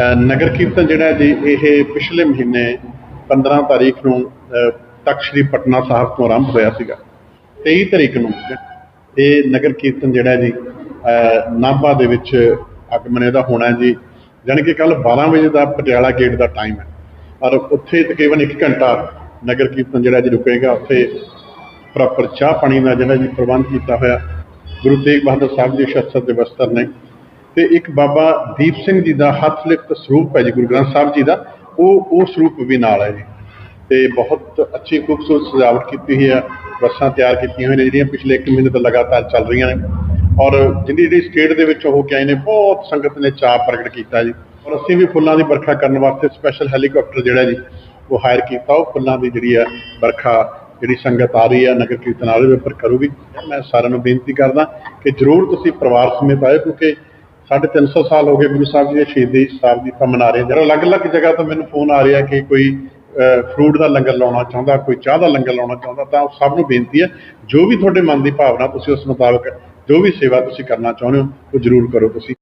ਨਗਰ ਕੀਰਤਨ ਜਿਹੜਾ ਜੀ, ਇਹ ਪਿਛਲੇ ਮਹੀਨੇ 15 ਤਾਰੀਖ ਨੂੰ ਤਖ਼ਤ ਸ੍ਰੀ ਪਟਨਾ ਸਾਹਿਬ ਤੋਂ ਆਰੰਭ ਹੋਇਆ ਸੀਗਾ। 23 ਤਰੀਕ ਨੂੰ ਇਹ ਨਗਰ ਕੀਰਤਨ ਜਿਹੜਾ ਜੀ ਨਾਭਾ ਦੇ ਵਿੱਚ ਆਗਮਨ ਇਹਦਾ ਹੋਣਾ ਜੀ, ਜਾਣੀ ਕਿ ਕੱਲ 12 ਵਜੇ ਦਾ ਪਟਿਆਲਾ ਗੇਟ ਦਾ ਟਾਈਮ ਹੈ। ਔਰ ਉੱਥੇ ਤਕਰੀਬਨ 1 ਘੰਟਾ ਨਗਰ ਕੀਰਤਨ ਜਿਹੜਾ ਜੀ ਰੁਕੇਗਾ। ਉੱਥੇ ਪ੍ਰੋਪਰ ਚਾਹ ਪਾਣੀ ਦਾ ਜਿਹੜਾ ਜੀ ਪ੍ਰਬੰਧ ਕੀਤਾ ਹੋਇਆ। ਗੁਰੂ ਤੇਗ ਬਹਾਦਰ ਸਾਹਿਬ ਜੀ ਸ਼ਸਤਰ ਦੇ ਵਸਤਰ ਨੇ। ਤੇ ਇੱਕ ਬਾਬਾ ਦੀਪ ਸਿੰਘ ਜੀ ਦਾ ਹੱਥ ਲਿਖਤ ਸਰੂਪ ਹੈ ਜੀ, ਗੁਰੂ ਗ੍ਰੰਥ ਸਾਹਿਬ ਜੀ ਦਾ, ਉਹ ਉਹ ਸਰੂਪ ਵੀ ਨਾਲ ਹੈ ਜੀ। ਤੇ ਬਹੁਤ ਅੱਛੀ, ਖੂਬਸੂਰਤ ਸਜਾਵਟ ਕੀਤੀ ਹੋਈ ਹੈ, ਬੱਸਾਂ ਤਿਆਰ ਕੀਤੀਆਂ ਹੋਈਆਂ ਨੇ, ਜਿਹੜੀਆਂ ਪਿਛਲੇ 1 ਮਹੀਨੇ ਤੋਂ ਲਗਾਤਾਰ ਚੱਲ ਰਹੀਆਂ ਨੇ। ਔਰ ਜਿਹੜੀ ਜਿਹੜੀ ਸਟੇਟ ਦੇ ਵਿੱਚ ਹੋ ਕੇ ਆਏ ਨੇ, ਬਹੁਤ ਸੰਗਤ ਨੇ ਚਾਅ ਪ੍ਰਗਟ ਕੀਤਾ ਜੀ। ਔਰ ਅਸੀਂ ਵੀ ਫੁੱਲਾਂ ਦੀ ਵਰਖਾ ਕਰਨ ਵਾਸਤੇ ਸਪੈਸ਼ਲ ਹੈਲੀਕਾਪਟਰ ਜਿਹੜਾ ਜੀ, ਉਹ ਹਾਇਰ ਕੀਤਾ। ਉਹ ਫੁੱਲਾਂ ਦੀ ਜਿਹੜੀ ਹੈ ਵਰਖਾ, ਜਿਹੜੀ ਸੰਗਤ ਆ ਰਹੀ ਹੈ, ਨਗਰ ਕੀਰਤਨ ਵਾਲੇ ਉੱਪਰ ਕਰੂਗੀ। ਮੈਂ ਸਾਰਿਆਂ ਨੂੰ ਬੇਨਤੀ ਕਰਦਾ ਕਿ ਜਰੂਰ ਤੁਸੀਂ ਪਰਿਵਾਰ ਸਮੇਤ ਆਇਓ, ਕਿਉਂਕਿ ਸਾਢੇ ਤਿੰਨ ਸੌ ਸਾਲ ਹੋ ਗਏ ਗੁਰੂ ਸਾਹਿਬ ਜੀ ਦੇ ਸ਼ਹੀਦੀ ਸਾਹਿਬ ਦੀ ਆਪਾਂ ਮਨਾ ਰਹੇ ਹਾਂ। ਜਿਹੜਾ ਅਲੱਗ-ਅਲੱਗ ਜਗ੍ਹਾ ਤੋਂ ਮੈਨੂੰ ਫੋਨ ਆ ਰਿਹਾ ਕਿ ਕੋਈ ਫਰੂਟ ਦਾ ਲੰਗਰ ਲਾਉਣਾ ਚਾਹੁੰਦਾ, ਕੋਈ ਚਾਹ ਦਾ ਲੰਗਰ ਲਾਉਣਾ ਚਾਹੁੰਦਾ, ਤਾਂ ਸਭ ਨੂੰ ਬੇਨਤੀ ਹੈ, ਜੋ ਵੀ ਤੁਹਾਡੇ ਮਨ ਦੀ ਭਾਵਨਾ ਤੁਸੀਂ ਉਸ ਮੁਤਾਬਕ ਜੋ ਵੀ ਸੇਵਾ ਤੁਸੀਂ ਕਰਨਾ ਚਾਹੁੰਦੇ ਹੋ, ਉਹ ਜਰੂਰ ਕਰੋ ਤੁਸੀਂ।